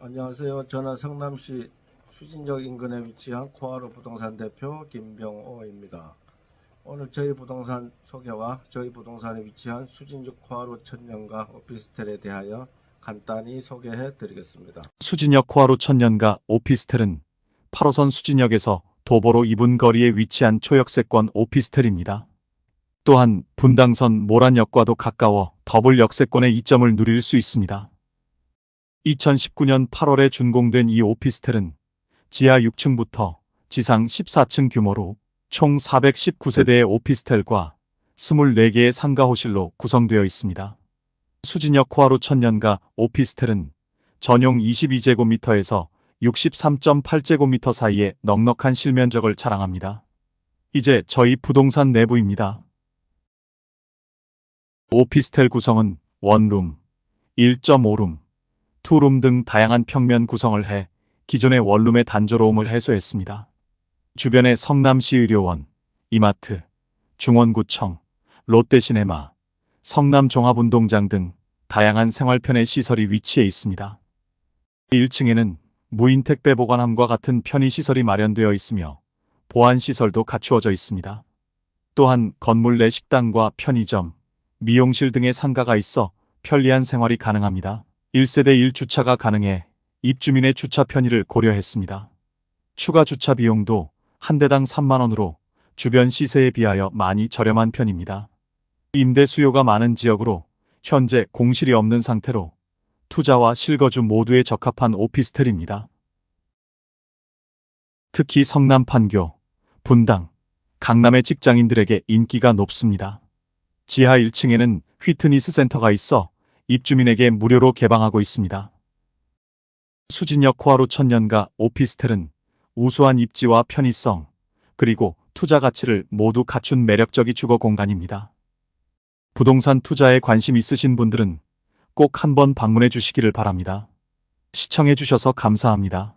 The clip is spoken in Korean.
안녕하세요. 저는 성남시 수진역 인근에 위치한 코아로 부동산 대표 김병호입니다. 오늘 저희 부동산 소개와 저희 부동산에 위치한 수진역 코아로 천년가 오피스텔에 대하여 간단히 소개해 드리겠습니다. 수진역 코하루 천년가 오피스텔은 8호선 수진역에서 도보로 2분 거리에 위치한 초역세권 오피스텔입니다. 또한 분당선 모란역과도 가까워 더블 역세권의 이점을 누릴 수 있습니다. 2019년 8월에 준공된 이 오피스텔은 지하 6층부터 지상 14층 규모로 총 419세대의 오피스텔과 24개의 상가 호실로 구성되어 있습니다. 수진역 코하루 천년가 오피스텔은 전용 22제곱미터에서 63.8제곱미터 사이의 넉넉한 실면적을 자랑합니다. 이제 저희 부동산 내부입니다. 오피스텔 구성은 원룸, 1.5룸, 투룸 등 다양한 평면 구성을 해 기존의 원룸의 단조로움을 해소했습니다. 주변에 성남시 의료원, 이마트, 중원구청, 롯데시네마, 성남종합운동장 등 다양한 생활편의 시설이 위치해 있습니다. 1층에는 무인 택배 보관함과 같은 편의시설이 마련되어 있으며 보안시설도 갖추어져 있습니다. 또한 건물 내 식당과 편의점, 미용실 등의 상가가 있어 편리한 생활이 가능합니다. 1세대 1주차가 가능해 입주민의 주차 편의를 고려했습니다. 추가 주차 비용도 한 대당 3만원으로 주변 시세에 비하여 많이 저렴한 편입니다. 임대 수요가 많은 지역으로 현재 공실이 없는 상태로 투자와 실거주 모두에 적합한 오피스텔입니다. 특히 성남 판교, 분당, 강남의 직장인들에게 인기가 높습니다. 지하 1층에는 휘트니스 센터가 있어 입주민에게 무료로 개방하고 있습니다. 수진역 코하루 천년가 오피스텔은 우수한 입지와 편의성, 그리고 투자 가치를 모두 갖춘 매력적인 주거 공간입니다. 부동산 투자에 관심 있으신 분들은 꼭 한번 방문해 주시기를 바랍니다. 시청해 주셔서 감사합니다.